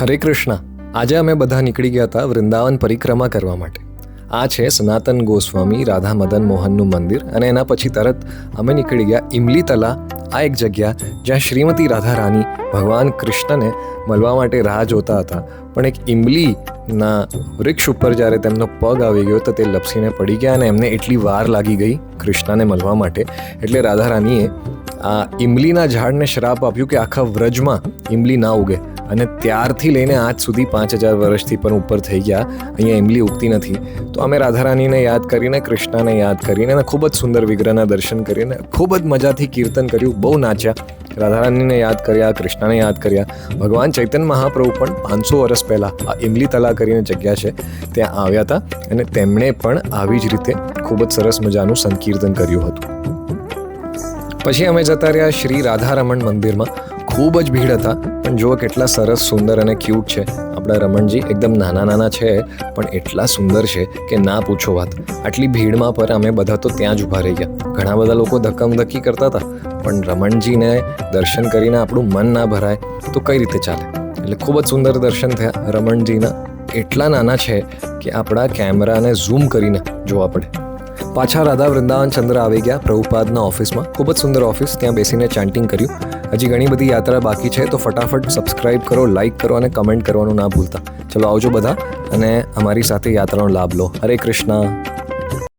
હરે કૃષ્ણ. આજે અમે બધા નીકળી ગયા હતા વૃંદાવન પરિક્રમા કરવા માટે. આ છે સનાતન ગોસ્વામી રાધા મદન મોહનનું મંદિર અને એના પછી તરત અમે નીકળી ગયા ઇમલી તલા આ એક જગ્યા જ્યાં શ્રીમતી રાધા રાની ભગવાન કૃષ્ણને મળવા માટે રાહ જોતા હતા. પણ એક ઇમલીના વૃક્ષ ઉપર જ્યારે તેમનો પગ આવી ગયો તો તે લપસીને પડી ગયા અને એમને એટલી વાર લાગી ગઈ કૃષ્ણને મળવા માટે. એટલે રાધા રાનીએ આ ઇમલીના ઝાડને શ્રાપ આપ્યું કે આખા વ્રજમાં ઇમલી ના ઉગે. અને ત્યારથી લઈને આજ સુધી પાંચ હજાર વર્ષથી પણ ઉપર થઈ ગયા. અહીંયા ઇમલી ઉગતી નથી. તો અમે રાધારાનીને યાદ કરીને, કૃષ્ણને યાદ કરીને અને ખૂબ જ સુંદર વિગ્રહના દર્શન કરીને ખૂબ જ મજાથી કીર્તન કર્યું, બહુ નાચ્યા. રાધારાનીને યાદ કર્યા, કૃષ્ણને યાદ કર્યા. ભગવાન ચૈતન્ય મહાપ્રભુ પણ પાંચસો વર્ષ પહેલાં આ ઇમલી તલા કરીને જગ્યા છે, ત્યાં આવ્યા હતા અને તેમણે પણ આવી જ રીતે ખૂબ જ સરસ મજાનું સંકીર્તન કર્યું હતું. પછી અમે જતા રહ્યા શ્રી રાધારમણ મંદિરમાં. ખૂબ જ ભીડ હતા, પણ જુઓ કેટલા સરસ, સુંદર અને ક્યુટ છે. આપણા રમણજી એકદમ નાના નાના છે, પણ એટલા સુંદર છે કે ના પૂછો વાત. આટલી ભીડમાં પર અમે બધા તો ત્યાં જ ઊભા રહી ગયા. ઘણા બધા લોકો ધક્કમધક્કી કરતા હતા, પણ રમણજીને દર્શન કરીને આપણું મન ના ભરાય, તો કઈ રીતે ચાલે? એટલે ખૂબ જ સુંદર દર્શન થયા. રમણજીના એટલા નાના છે કે આપણા કેમેરાને ઝૂમ કરીને જોવા પડે. પાછા રાધા વૃંદાવન ચંદ્ર આવી ગયા પ્રભુપાદના ઓફિસમાં. ખૂબ જ સુંદર ઓફિસ, ત્યાં બેસીને ચાન્ટિંગ કર્યું. હજી ઘણી બધી યાત્રા બાકી છે, તો ફટાફટ સબસ્ક્રાઇબ કરો લાઇક કરો અને કમેન્ટ કરવાનું ના ભૂલતા. ચલો આવજો બધા અને અમારી સાથે યાત્રાનો લાભ લો. હરે કૃષ્ણ.